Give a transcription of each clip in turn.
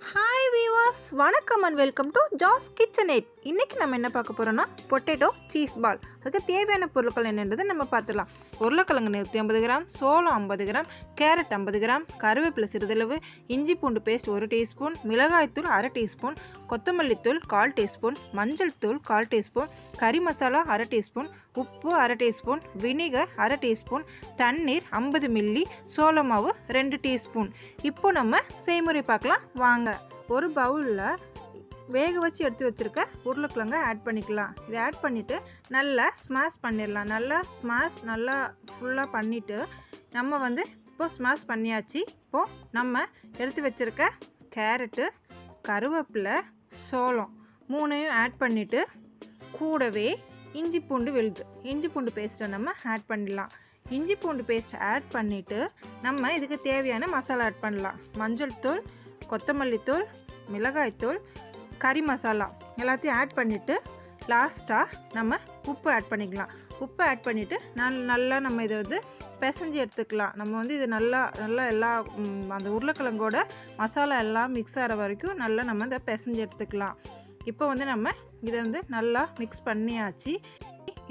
Hi Jas வணக்கம் and welcome to Jas kitchen eight இன்றைக்கி நம்ம என்ன பார்க்க போகிறோம்னா பொட்டேட்டோ சீஸ் பால் அதுக்கு தேவையான பொருட்கள் என்னன்றதை நம்ம பார்த்துலாம் உருளைக்கிழங்கு நூற்றி ஐம்பது கிராம் சோளம் ஐம்பது கிராம் கேரட் ஐம்பது கிராம் கருவேப்பிலை சிறிதளவு இஞ்சி பூண்டு பேஸ்ட் ஒரு டீஸ்பூன் மிளகாய்த்தூள் அரை டீஸ்பூன் கொத்தமல்லி தூள் கால் டீஸ்பூன் மஞ்சள் தூள் கால் டீஸ்பூன் கறி மசாலா அரை டீஸ்பூன் உப்பு அரை டீஸ்பூன் வினிகர் அரை டீஸ்பூன் தண்ணீர் ஐம்பது மில்லி சோளமாவு ரெண்டு டீஸ்பூன் இப்போ நம்ம செய்முறை பார்க்கலாம். வாங்க. ஒரு பவுலில் வேக வச்சு எடுத்து வச்சுருக்க உருளைக்கிழங்க ஆட் பண்ணிக்கலாம். இதை ஆட் பண்ணிவிட்டு நல்லா ஸ்மாஷ் பண்ணிடலாம். நல்லா ஸ்மாஷ் நல்லா ஃபுல்லாக பண்ணிவிட்டு நம்ம வந்து இப்போது ஸ்மாஷ் பண்ணியாச்சு. இப்போது நம்ம எடுத்து வச்சுருக்க கேரட்டு கருவேப்பிலை சோளம் மூணையும் ஆட் பண்ணிவிட்டு கூடவே இஞ்சி பூண்டு விழுது. இஞ்சி பூண்டு பேஸ்ட்டை நம்ம ஆட் பண்ணிடலாம். இஞ்சி பூண்டு பேஸ்ட் ஆட் பண்ணிவிட்டு நம்ம இதுக்கு தேவையான மசாலா ஆட் பண்ணலாம். மஞ்சள் தூள் கொத்தமல்லித்தூள் மிளகாய்த்தூள் கறி மசாலா எல்லாத்தையும் ஆட் பண்ணிவிட்டு லாஸ்ட்டாக நம்ம உப்பு ஆட் பண்ணிக்கலாம். உப்பு ஆட் பண்ணிவிட்டு நல் நல்லா நம்ம இதை வந்து பிசைஞ்சு எடுத்துக்கலாம். நம்ம வந்து இது நல்லா நல்லா எல்லா அந்த உருளைக்கிழங்கோட மசாலா எல்லாம் மிக்ஸ் ஆகிற வரைக்கும் நல்லா நம்ம இதை பிசைஞ்சு எடுத்துக்கலாம். இப்போ வந்து நம்ம இதை வந்து நல்லா மிக்ஸ் பண்ணியாச்சு.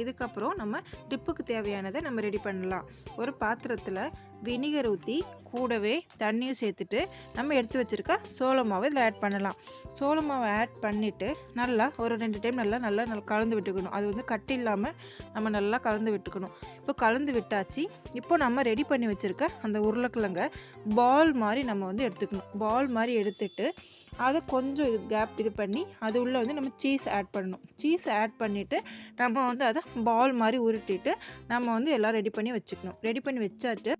இதுக்கப்புறம் நம்ம டிப்புக்கு தேவையானதை நம்ம ரெடி பண்ணலாம். ஒரு பாத்திரத்தில் வினிகர் ஊற்றி கூடவே தண்ணியும் சேர்த்துட்டு நம்ம எடுத்து வச்சுருக்க சோள மாவு இதில் ஆட் பண்ணலாம். சோளமாவை ஆட் பண்ணிவிட்டு நல்லா ஒரு ரெண்டு டைம் நல்லா நல்லா நல்லா கலந்து விட்டுக்கணும். அது வந்து கட்டி இல்லாமல் நம்ம நல்லா கலந்து விட்டுக்கணும். இப்போ கலந்து விட்டாச்சு. இப்போ நம்ம ரெடி பண்ணி வச்சுருக்க அந்த உருளைக்கிழங்க பால் மாதிரி நம்ம வந்து எடுத்துக்கணும். பால் மாதிரி எடுத்துட்டு அதை கொஞ்சம் இது கேப் இது பண்ணி அது உள்ளே வந்து நம்ம சீஸ் ஆட் பண்ணணும். சீஸ் ஆட் பண்ணிவிட்டு நம்ம வந்து அதை பால் மாதிரி உருட்டிட்டு நம்ம வந்து எல்லாம் ரெடி பண்ணி வச்சுக்கணும். ரெடி பண்ணி வச்சாட்டு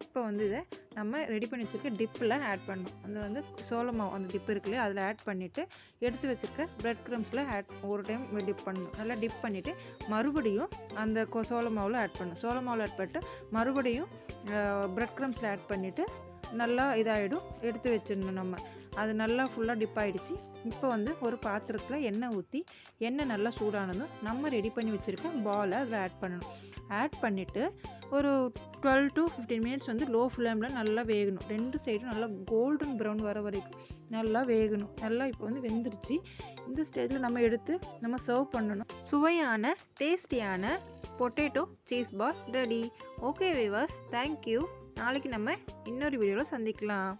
இப்போ வந்து இதை நம்ம ரெடி பண்ணி வச்சுருக்க டிப்பில் ஆட் பண்ணணும். அந்த வந்து சோள மாவு அந்த டிப் இருக்குல்லையே அதில் ஆட் பண்ணிவிட்டு எடுத்து வச்சுருக்க ப்ரெட் க்ரம்ஸில் ஆட் ஒரு டைம் டிப் பண்ணணும். நல்லா டிப் பண்ணிவிட்டு மறுபடியும் அந்த கொ- சோள மாவில் ஆட் பண்ணணும். சோள மாவில் ஆட் பண்ணிட்டு மறுபடியும் ப்ரெட் க்ரம்ஸில் ஆட் பண்ணிவிட்டு நல்லா இதாகிடும் எடுத்து வச்சிடணும் நம்ம. அது நல்லா ஃபுல்லாக டிப் ஆகிடுச்சு இப்போ வந்து ஒரு பாத்திரத்தில் எண்ணெய் ஊற்றி எண்ணெய் நல்லா சூடானதும் நம்ம ரெடி பண்ணி வச்சுருக்க பாலை அதில் ஆட் பண்ணணும். ஆட் பண்ணிவிட்டு ஒரு டுவெல் டு ஃபிஃப்டீன் மினிட்ஸ் வந்து லோ ஃப்ளேமில் நல்லா வேகணும். ரெண்டு சைடும் நல்லா கோல்டன் ப்ரௌன் வர வரைக்கும் நல்லா வேகணும். நல்லா இப்போ வந்து வெந்துருச்சு. இந்த ஸ்டேஜில் நம்ம எடுத்து நம்ம சர்வ் பண்ணணும். சுவையான டேஸ்டியான potato cheese ball ready okay viewers thank you நாளைக்கு நம்ம இன்னொரு வீடியோவில் சந்திக்கலாம்.